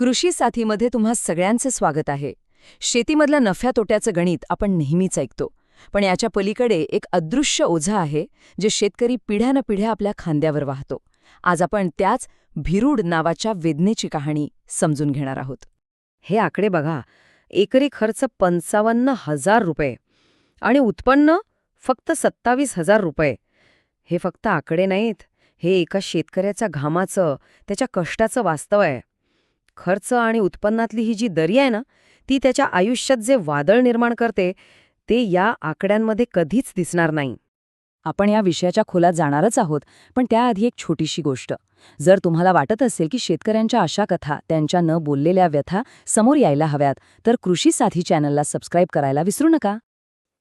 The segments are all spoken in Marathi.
कृषी साथीमध्ये तुम्हा सगळ्यांचे स्वागत आहे. शेतीमधलं नफ्या तोट्याचं गणित आपण नेहमीच ऐकतो. पण याच्या पलीकडे एक अदृश्य ओझा आहे जे शेतकरी पिढ्यानपिढ्या आपल्या खांद्यावर वाहतो. आज आपण त्याच भिरूड नावाच्या वेदनेची कहाणी समजून घेणार आहोत. हे आकडे बघा. एकरी खर्च पंचावन्न हजार रुपये आणि उत्पन्न फक्त सत्तावीस हजार रुपये. हे फक्त आकडे नाहीत. हे एका शेतकऱ्याच्या घामाचं त्याच्या कष्टाचं वास्तव आहे. खर्च आणि उत्पन्नातली ही जी दरी आहे ना ती त्याच्या आयुष्यात जे वादळ निर्माण करते ते या आकड्यांमध्ये कधीच दिसणार नाही. आपण या विषयाच्या खोलात जाणारच आहोत पण त्याआधी एक छोटीशी गोष्ट. जर तुम्हाला वाटत असेल की शेतकऱ्यांच्या अशा कथा त्यांच्या न बोललेल्या व्यथा समोर यायला हव्यात तर कृषी साथी चॅनलला सबस्क्राईब करायला विसरू नका.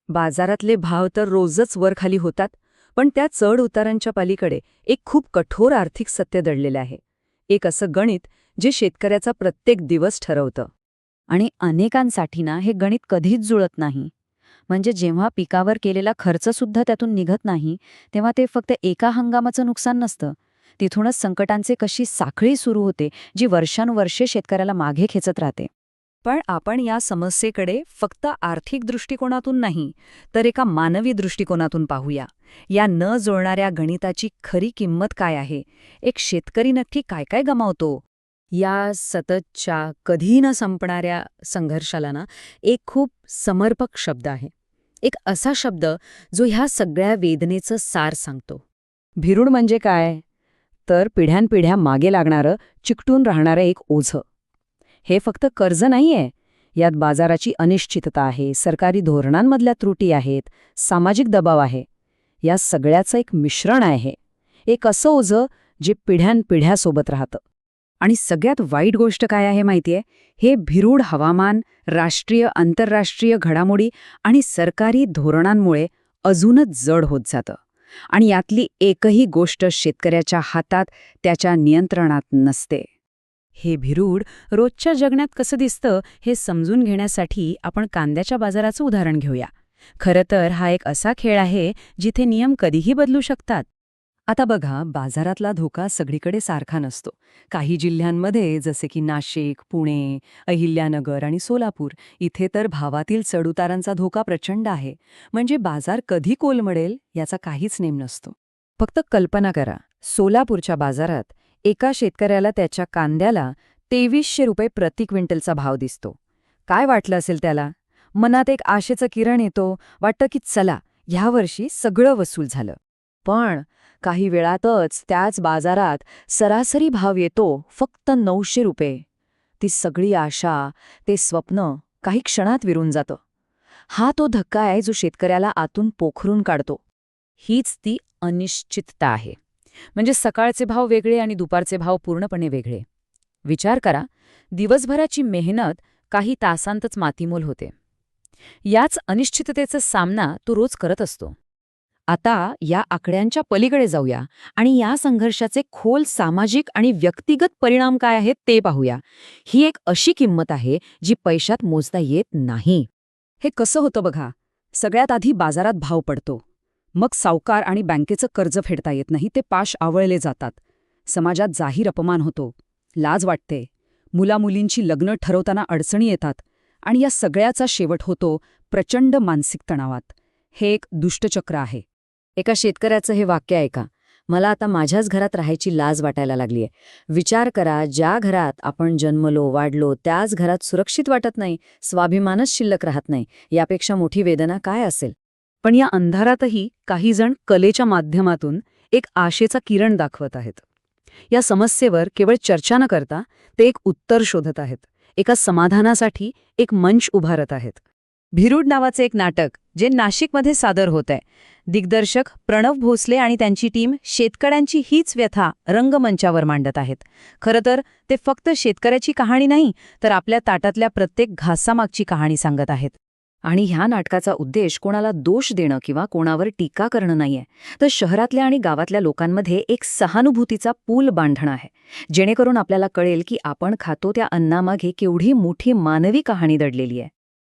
बाजारातले भाव तर रोजच वरखाली होतात पण त्या चढ उतारांच्या पलीकडे एक खूप कठोर आर्थिक सत्य दडलेलं आहे. एक असं गणित जे शेतकऱ्याचा प्रत्येक दिवस ठरवतं. आणि अनेकांसाठी ना हे गणित कधीच जुळत नाही. म्हणजे जेव्हा पिकावर केलेला खर्चसुद्धा त्यातून निघत नाही तेव्हा ते फक्त एका हंगामाचं नुकसान नसतं. तिथूनच संकटांचे कशी साखळी सुरू होते जी वर्षानुवर्षे शेतकऱ्याला मागे खेचत राहते. पण आपण या समस्येकडे फक्त आर्थिक दृष्टिकोनातून नाही तर एका मानवी दृष्टिकोनातून पाहूया. या न जुळणाऱ्या गणिताची खरी किंमत काय आहे? एक शेतकरी नक्की काय काय गमावतो? या सततच्या कधी न संपणाऱ्या संघर्षाला ना एक खूप समर्पक शब्द आहे. एक असा शब्द जो ह्या सगळ्या वेदनेचं सार सांगतो. भिरूड म्हणजे काय? तर पिढ्यानपिढ्या मागे लागणारं चिकटून राहणारं एक ओझं. हे फक्त कर्ज नाहीये. यात बाजाराची अनिश्चितता आहे सरकारी धोरणांमधल्या त्रुटी आहेत सामाजिक दबाव आहे. या सगळ्याचं एक मिश्रण आहे. एक असं ओझं जे पिढ्यानपिढ्यासोबत राहतं. आणि सगळ्यात वाईट गोष्ट काय आहे माहितीये? हे भिरूड हवामान राष्ट्रीय आंतरराष्ट्रीय घडामोडी आणि सरकारी धोरणांमुळे अजूनच जड होत जातं. आणि यातली एकही गोष्ट शेतकऱ्याच्या हातात त्याच्या नियंत्रणात नसते. हे भिरूड रोजच्या जगण्यात कसं दिसतं हे समजून घेण्यासाठी आपण कांद्याच्या बाजाराचं उदाहरण घेऊया. खरं तर हा एक असा खेळ आहे जिथे नियम कधीही बदलू शकतात. आता बघा बाजारातला धोका सगळीकडे सारखा नसतो. काही जिल्ह्यांमध्ये जसे की नाशिक पुणे अहिल्यानगर आणि सोलापूर इथे तर भावातील चढउतारांचा धोका प्रचंड आहे. म्हणजे बाजार कधी कोलमडेल याचा काहीच नेम नसतो. फक्त कल्पना करा सोलापूरच्या बाजारात एका शेतकऱ्याला त्याच्या कांद्याला तेवीसशे रुपये प्रति क्विंटलचा भाव दिसतो. काय वाटलं असेल त्याला? मनात एक आशेचं किरण येतो वाटतं की चला ह्यावर्षी सगळं वसूल झालं. पण काही वेळातच त्याच बाजारात सरासरी भाव येतो फक्त नऊशे रुपये. ती सगळी आशा ते स्वप्न काही क्षणात विरून जातं. हा तो धक्का आहे जो शेतकऱ्याला आतून पोखरून काढतो. हीच ती अनिश्चितता आहे. म्हणजे सकाळचे भाव वेगळे आणि दुपारचे भाव पूर्णपणे वेगळे. विचार करा दिवसभराची मेहनत काही तासांतच मातीमोल होते. याच अनिश्चिततेचा सामना तो रोज करत असतो. आता या आकड्यांच्या पलीकडे जाऊया आणि या संघर्षाचे खोल सामाजिक आणि व्यक्तिगत परिणाम काय आहेत ते पाहूया. ही एक अशी किंमत आहे जी पैशात मोजता येत नाही. हे कसं होतं बघा? सगळ्यात आधी बाजारात भाव पडतो. मग सावकार आणि बँकेचं कर्ज फेडता येत नाही ते पाश आवळले जातात. समाजात जाहीर अपमान होतो. लाज वाटते. मुलामुलींची लग्न ठरवताना अडचणी येतात आणि या सगळ्याचा शेवट होतो प्रचंड मानसिक तणावात. हे एक दुष्टचक्र आहे. एका शेतकऱ्याचं हे वाक्य ऐका. मला आता माझ्याच घरात राहायची लाज वाटायला लागलीय. विचार करा ज्या घरात आपण जन्मलो वाढलो त्याच घरात सुरक्षित वाटत नाही स्वाभिमानच शिल्लक राहत नाही यापेक्षा मोठी वेदना काय असेल? पण या अंधारातही काही जण कलेच्या माध्यमातून एक आशेचा किरण दाखवत आहेत. या समस्येवर केवळ चर्चा न करता ते एक उत्तर शोधत आहेत. एका समाधानासाठी एक मंच उभारत आहेत. भिरूड नावाचे एक नाटक जे नाशिकमध्ये सादर होत आहे दिग्दर्शक प्रणव भोसले आणि त्यांची टीम शेतकऱ्यांची हीच व्यथा रंगमंचावर मांडत आहेत. खरं तर ते फक्त शेतकऱ्याची कहाणी नाही तर आपल्या ताटातल्या प्रत्येक घासामागची कहाणी सांगत आहेत. आणि ह्या नाटकाचा उद्देश कोणाला दोष देणं किंवा कोणावर टीका करणं नाहीये तर शहरातल्या आणि गावातल्या लोकांमध्ये एक सहानुभूतीचा पूल बांधणं आहे. जेणेकरून आपल्याला कळेल की आपण खातो त्या अन्नामागे केवढी मोठी मानवी कहाणी दडलेली आहे.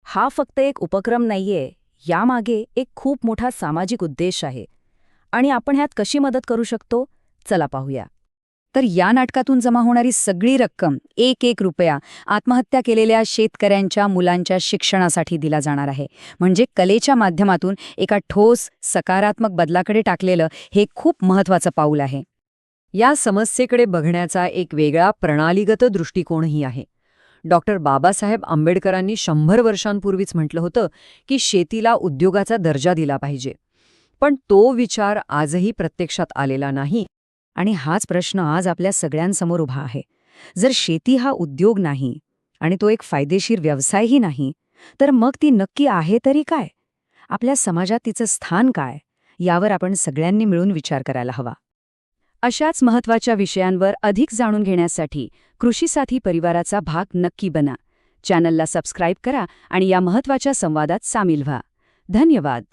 हा फक्त एक उपक्रम नाहीये यामागे एक खूप मोठा सामाजिक उद्देश आहे. आणि आपण ह्यात कशी मदत करू शकतो? चला पाहूया. तर या नाटकातून जमा होणारी सगळी रक्कम एक एक रुपया आत्महत्या केलेल्या शेतकऱ्यांच्या मुलांच्या शिक्षणासाठी दिला जाणार आहे. म्हणजे कलेच्या माध्यमातून एका ठोस सकारात्मक बदलाकडे टाकलेलं हे खूप महत्वाचं पाऊल आहे. या समस्येकडे बघण्याचा एक वेगळा प्रणालीगत दृष्टिकोनही आहे. डॉक्टर बाबासाहेब आंबेडकरांनी शंभर वर्षांपूर्वीच म्हटलं होतं की शेतीला उद्योगाचा दर्जा दिला पाहिजे. पण तो विचार आजही प्रत्यक्षात आलेला नाही आणि हाच प्रश्न आज आपल्या सगळ्यांसमोर उभा आहे. जर शेती हा उद्योग नाही आणि तो एक फायदेशीर व्यवसायही नाही तर मग ती नक्की आहे तरी काय? आपल्या समाजात तिचं स्थान काय? यावर आपण सगळ्यांनी मिळून विचार करायला हवा. अशाच महत्त्वाच्या विषयांवर अधिक जाणून घेण्यासाठी कृषी साथी परिवाराचा भाग नक्की बना. चॅनलला सबस्क्राईब करा आणि या महत्त्वाच्या संवादात सामील व्हा. धन्यवाद.